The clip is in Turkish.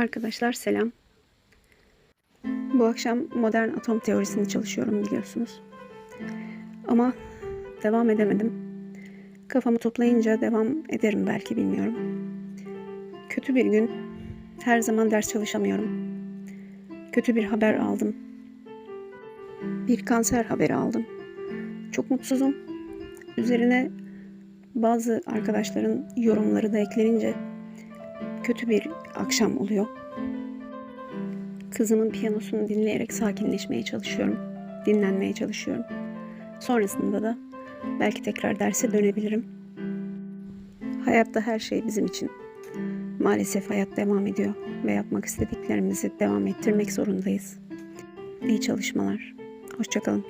Arkadaşlar selam. Bu akşam modern atom teorisini çalışıyorum biliyorsunuz. Ama devam edemedim. Kafamı toplayınca devam ederim belki bilmiyorum. Kötü bir gün. Her zaman ders çalışamıyorum. Kötü bir haber aldım. Bir kanser haberi aldım. Çok mutsuzum. Üzerine bazı arkadaşların yorumları da eklenince kötü bir akşam oluyor. Kızımın piyanosunu dinleyerek sakinleşmeye çalışıyorum. Dinlenmeye çalışıyorum. Sonrasında da belki tekrar derse dönebilirim. Hayatta her şey bizim için. Maalesef hayat devam ediyor ve yapmak istediklerimizi devam ettirmek zorundayız. İyi çalışmalar. Hoşçakalın.